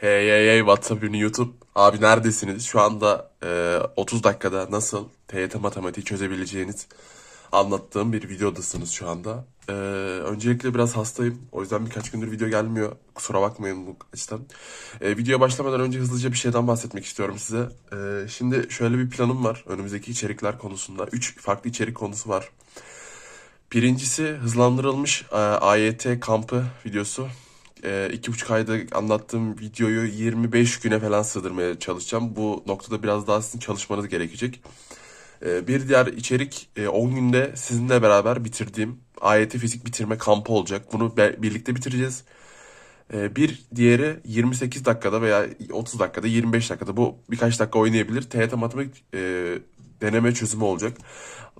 Hey hey hey WhatsApp ünlü YouTube. Abi neredesiniz? Şu anda e, 30 dakikada nasıl TYT matematiği çözebileceğiniz anlattığım bir videodasınız şu anda. E, öncelikle biraz hastayım. O yüzden birkaç gündür video gelmiyor. Kusura bakmayın bu açıdan. E, videoya başlamadan önce hızlıca bir şeyden bahsetmek istiyorum size. E, şimdi şöyle bir planım var. Önümüzdeki içerikler konusunda. 3 farklı içerik konusu var. Birincisi hızlandırılmış e, AYT kampı videosu. E, iki buçuk ayda anlattığım videoyu 25 güne falan sığdırmaya çalışacağım. Bu noktada biraz daha sizin çalışmanız gerekecek. E, bir diğer içerik e, 10 günde sizinle beraber bitirdiğim AYT fizik bitirme kampı olacak. Bunu birlikte bitireceğiz. E, bir diğeri 28 dakikada veya 30 dakikada 25 dakikada bu birkaç dakika oynayabilir. TYT matematik e, deneme çözümü olacak.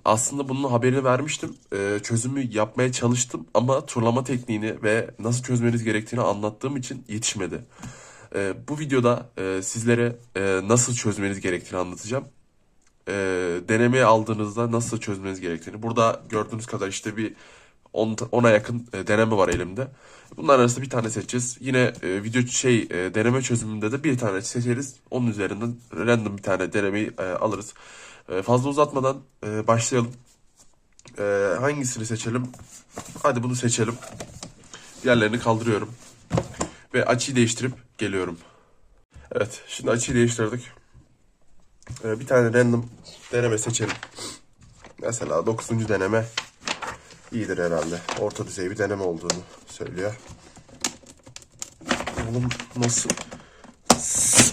Aslında bunun haberini vermiştim. E, çözümü yapmaya çalıştım ama turlama tekniğini ve nasıl çözmeniz gerektiğini anlattığım için yetişmedi. E, bu videoda e, sizlere e, nasıl çözmeniz gerektiğini anlatacağım. E, denemeye aldığınızda nasıl çözmeniz gerektiğini. Burada gördüğünüz kadar işte bir 10'a yakın e, deneme var elimde. Bunların arasında bir tane seçeceğiz. Yine e, video şey e, deneme çözümünde de bir tane seçeriz. Onun üzerinden random bir tane denemeyi e, alırız. E, fazla uzatmadan e, başlayalım. E, hangisini seçelim? Hadi bunu seçelim. Diğerlerini kaldırıyorum. Ve açıyı değiştirip geliyorum. Evet, şimdi açıyı değiştirdik. E, bir tane random deneme seçelim. Mesela 9. deneme iyidir herhalde. Orta düzey bir deneme olduğunu söylüyor. Oğlum nasıl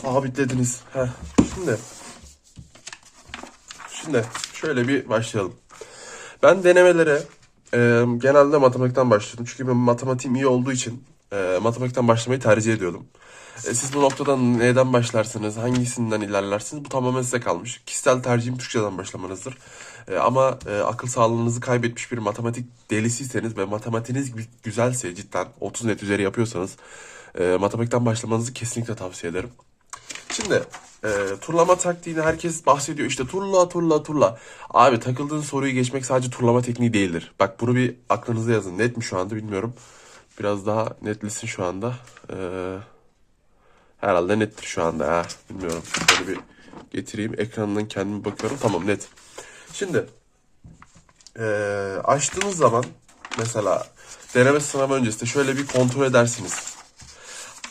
sabitlediniz? Heh. Şimdi Şimdi şöyle bir başlayalım. Ben denemelere e, genelde matematikten başladım. Çünkü benim matematiğim iyi olduğu için e, matematikten başlamayı tercih ediyordum. E, siz bu noktada neden başlarsınız, hangisinden ilerlersiniz bu tamamen size kalmış. Kişisel tercihim Türkçeden başlamanızdır. E, ama e, akıl sağlığınızı kaybetmiş bir matematik delisiyseniz ve matematiğiniz gü- güzelse cidden 30 net üzeri yapıyorsanız e, matematikten başlamanızı kesinlikle tavsiye ederim. Şimdi e, turlama taktiğini herkes bahsediyor. İşte turla turla turla. Abi takıldığın soruyu geçmek sadece turlama tekniği değildir. Bak bunu bir aklınıza yazın. Net mi şu anda bilmiyorum. Biraz daha netlesin şu anda. E, herhalde nettir şu anda. Ha. Bilmiyorum. Böyle bir getireyim. Ekranından kendime bakıyorum. Tamam net. Şimdi e, açtığınız zaman mesela deneme sınavı öncesinde şöyle bir kontrol edersiniz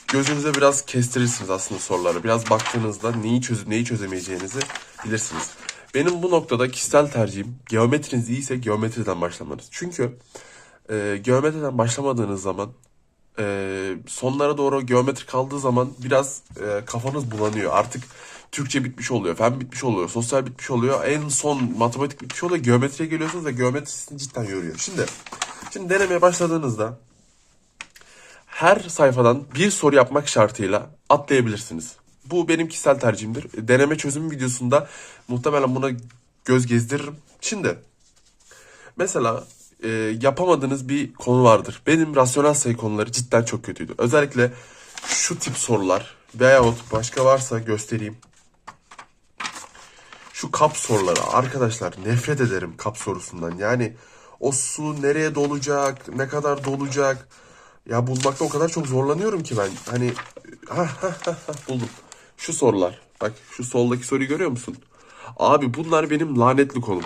gözünüze biraz kestirirsiniz aslında soruları. Biraz baktığınızda neyi çöz neyi çözemeyeceğinizi bilirsiniz. Benim bu noktada kişisel tercihim geometriniz iyiyse geometriden başlamanız. Çünkü e, geometriden başlamadığınız zaman e, sonlara doğru geometri kaldığı zaman biraz e, kafanız bulanıyor. Artık Türkçe bitmiş oluyor, fen bitmiş oluyor, sosyal bitmiş oluyor. En son matematik bitmiş oluyor. Geometriye geliyorsunuz ve geometri sizi cidden yoruyor. Şimdi şimdi denemeye başladığınızda her sayfadan bir soru yapmak şartıyla atlayabilirsiniz. Bu benim kişisel tercihimdir. Deneme çözüm videosunda muhtemelen buna göz gezdiririm. Şimdi mesela e, yapamadığınız bir konu vardır. Benim rasyonel sayı konuları cidden çok kötüydü. Özellikle şu tip sorular veyahut başka varsa göstereyim. Şu kap soruları arkadaşlar nefret ederim kap sorusundan. Yani o su nereye dolacak, ne kadar dolacak. Ya bulmakta o kadar çok zorlanıyorum ki ben. Hani ha ha ha ha buldum. Şu sorular. Bak şu soldaki soruyu görüyor musun? Abi bunlar benim lanetli konum.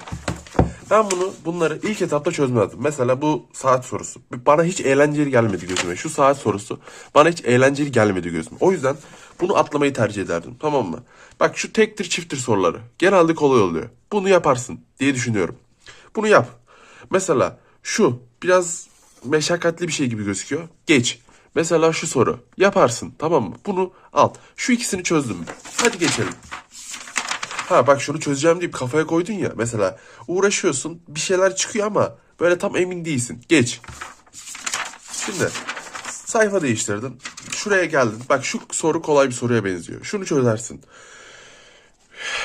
Ben bunu bunları ilk etapta çözmezdim. Mesela bu saat sorusu. Bana hiç eğlenceli gelmedi gözüme. Şu saat sorusu bana hiç eğlenceli gelmedi gözüme. O yüzden bunu atlamayı tercih ederdim. Tamam mı? Bak şu tektir çifttir soruları. Genelde kolay oluyor. Bunu yaparsın diye düşünüyorum. Bunu yap. Mesela şu biraz meşakkatli bir şey gibi gözüküyor. Geç. Mesela şu soru. Yaparsın tamam mı? Bunu al. Şu ikisini çözdüm. Hadi geçelim. Ha bak şunu çözeceğim deyip kafaya koydun ya. Mesela uğraşıyorsun bir şeyler çıkıyor ama böyle tam emin değilsin. Geç. Şimdi sayfa değiştirdin. Şuraya geldin. Bak şu soru kolay bir soruya benziyor. Şunu çözersin.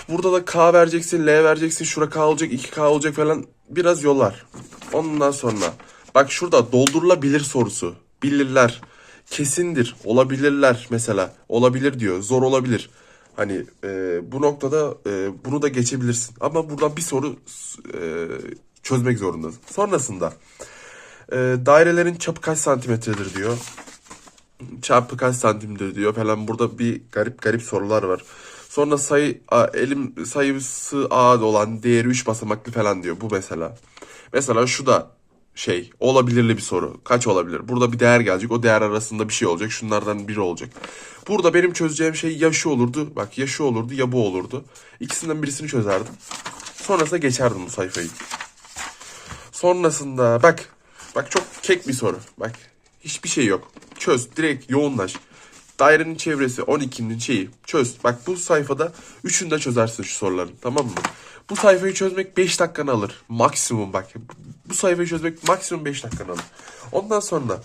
Burada da K vereceksin, L vereceksin, şura K olacak, 2K olacak falan biraz yollar. Ondan sonra bak şurada doldurulabilir sorusu. Bilirler. Kesindir. Olabilirler mesela. Olabilir diyor. Zor olabilir. Hani e, bu noktada e, bunu da geçebilirsin. Ama buradan bir soru e, çözmek zorundasın. Sonrasında e, dairelerin çapı kaç santimetredir diyor. çarpı kaç santimdir diyor falan. Burada bir garip garip sorular var. Sonra sayı a, elim sayısı A olan değeri 3 basamaklı falan diyor bu mesela. Mesela şu da şey olabilirli bir soru. Kaç olabilir? Burada bir değer gelecek. O değer arasında bir şey olacak. Şunlardan biri olacak. Burada benim çözeceğim şey ya şu olurdu. Bak ya şu olurdu ya bu olurdu. İkisinden birisini çözerdim. Sonrasında geçerdim bu sayfayı. Sonrasında bak. Bak çok kek bir soru. Bak hiçbir şey yok. Çöz. Direkt yoğunlaş. Dairenin çevresi 12'nin şeyi çöz. Bak bu sayfada üçünü de çözersin şu soruların tamam mı? Bu sayfayı çözmek 5 dakikanı alır. Maksimum bak. Bu sayfayı çözmek maksimum 5 dakikanı alır. Ondan sonra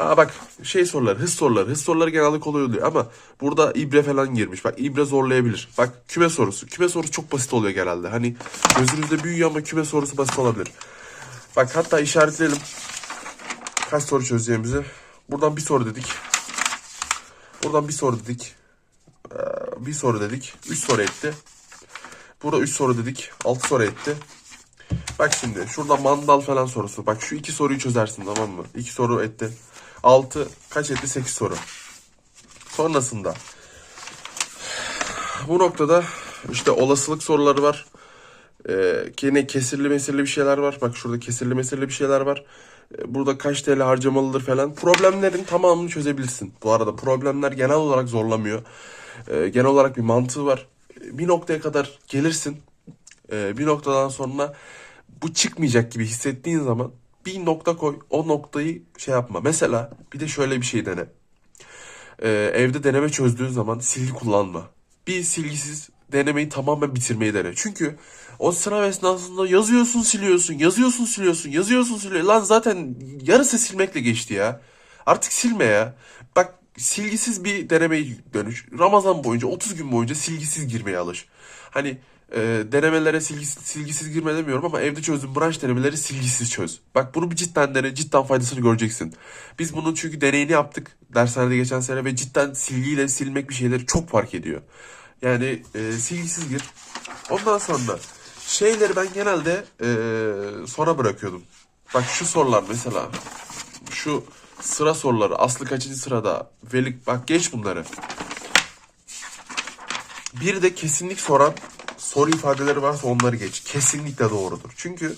Ha bak şey soruları, hız soruları. Hız soruları genelde kolay oluyor ama burada ibre falan girmiş. Bak ibre zorlayabilir. Bak küme sorusu. Küme sorusu çok basit oluyor genelde. Hani gözünüzde büyüyor ama küme sorusu basit olabilir. Bak hatta işaretleyelim. Kaç soru çözeceğimizi. Buradan bir soru dedik. Buradan bir soru dedik. Ee, bir soru dedik. Üç soru etti. Burada üç soru dedik. Altı soru etti. Bak şimdi şurada mandal falan sorusu. Bak şu iki soruyu çözersin tamam mı? İki soru etti. Altı kaç etti? Sekiz soru. Sonrasında bu noktada işte olasılık soruları var. Ee, yine kesirli mesirli bir şeyler var. Bak şurada kesirli mesirli bir şeyler var. Burada kaç TL harcamalıdır falan. Problemlerin tamamını çözebilirsin. Bu arada problemler genel olarak zorlamıyor. Ee, genel olarak bir mantığı var. Ee, Bir noktaya kadar gelirsin. Ee, bir noktadan sonra bu çıkmayacak gibi hissettiğin zaman bir nokta koy. O noktayı şey yapma. Mesela bir de şöyle bir şey dene. Evde deneme çözdüğün zaman silgi kullanma. Bir silgisiz denemeyi tamamen bitirmeyi dene. Çünkü o sınav esnasında yazıyorsun siliyorsun, yazıyorsun siliyorsun, yazıyorsun siliyorsun. Lan zaten yarısı silmekle geçti ya. Artık silme ya. Bak silgisiz bir denemeyi dönüş. Ramazan boyunca 30 gün boyunca silgisiz girmeye alış. Hani e, denemelere silgisiz, silgisiz girme demiyorum ama evde çözdüğün branş denemeleri silgisiz çöz. Bak bunu bir cidden dene, cidden faydasını göreceksin. Biz bunun çünkü deneyini yaptık dershanede geçen sene ve cidden silgiyle silmek bir şeyleri çok fark ediyor. Yani e, silgisiz gir. Ondan sonra şeyleri ben genelde e, sona bırakıyordum. Bak şu sorular mesela. Şu sıra soruları. Aslı kaçıncı sırada? Velik bak geç bunları. Bir de kesinlik soran soru ifadeleri varsa onları geç. Kesinlikle doğrudur. Çünkü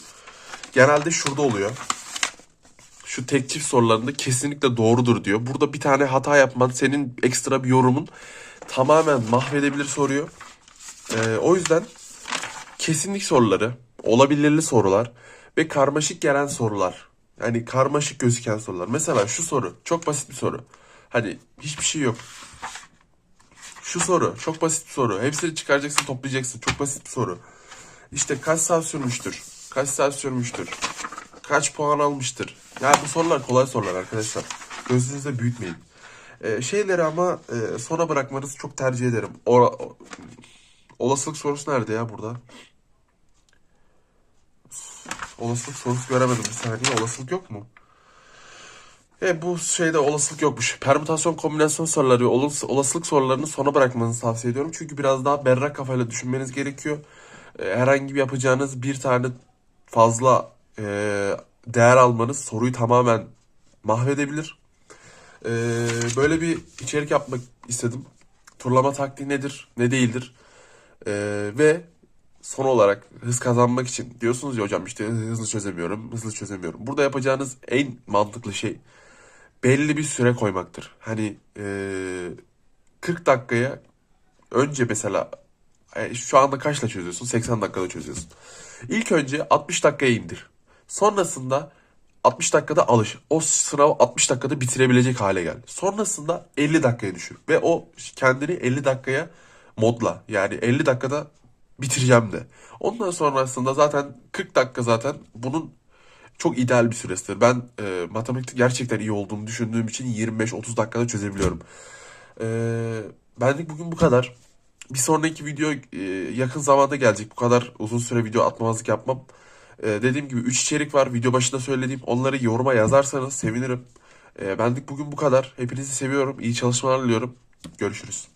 genelde şurada oluyor. Şu tek çift sorularında kesinlikle doğrudur diyor. Burada bir tane hata yapman senin ekstra bir yorumun tamamen mahvedebilir soruyor. Ee, o yüzden kesinlik soruları, olabilirli sorular ve karmaşık gelen sorular. Yani karmaşık gözüken sorular. Mesela şu soru çok basit bir soru. Hani hiçbir şey yok. Şu soru çok basit bir soru. Hepsini çıkaracaksın toplayacaksın. Çok basit bir soru. İşte kaç saat sürmüştür? Kaç saat sürmüştür? Kaç puan almıştır? Ya bu sorular kolay sorular arkadaşlar. Gözünüzde büyütmeyin. Ee, şeyleri ama e, sona bırakmanızı çok tercih ederim. O, o- olasılık sorusu nerede ya burada? Olasılık sorusu göremedim bir saniye. Olasılık yok mu? E, bu şeyde olasılık yokmuş. Permütasyon kombinasyon soruları ve olas- olasılık sorularını sona bırakmanızı tavsiye ediyorum. Çünkü biraz daha berrak kafayla düşünmeniz gerekiyor. E, herhangi bir yapacağınız bir tane fazla e, değer almanız soruyu tamamen mahvedebilir. E, böyle bir içerik yapmak istedim. Turlama taktiği nedir, ne değildir? E, ve son olarak hız kazanmak için diyorsunuz ya hocam işte hızlı çözemiyorum, hızlı çözemiyorum. Burada yapacağınız en mantıklı şey belli bir süre koymaktır. Hani eee 40 dakikaya önce mesela e, şu anda kaçla çözüyorsun? 80 dakikada çözüyorsun. İlk önce 60 dakikaya indir. Sonrasında 60 dakikada alış. O sınav 60 dakikada bitirebilecek hale gel. Sonrasında 50 dakikaya düşür. Ve o kendini 50 dakikaya modla. Yani 50 dakikada bitireceğim de. Ondan sonrasında zaten 40 dakika zaten bunun çok ideal bir süresidir. Ben e, matematikte gerçekten iyi olduğumu düşündüğüm için 25-30 dakikada çözebiliyorum. E, benlik bugün bu kadar. Bir sonraki video e, yakın zamanda gelecek. Bu kadar uzun süre video atmamazlık yapmam. E, dediğim gibi 3 içerik var. Video başında söylediğim. Onları yoruma yazarsanız sevinirim. E, benlik bugün bu kadar. Hepinizi seviyorum. İyi çalışmalar diliyorum. Görüşürüz.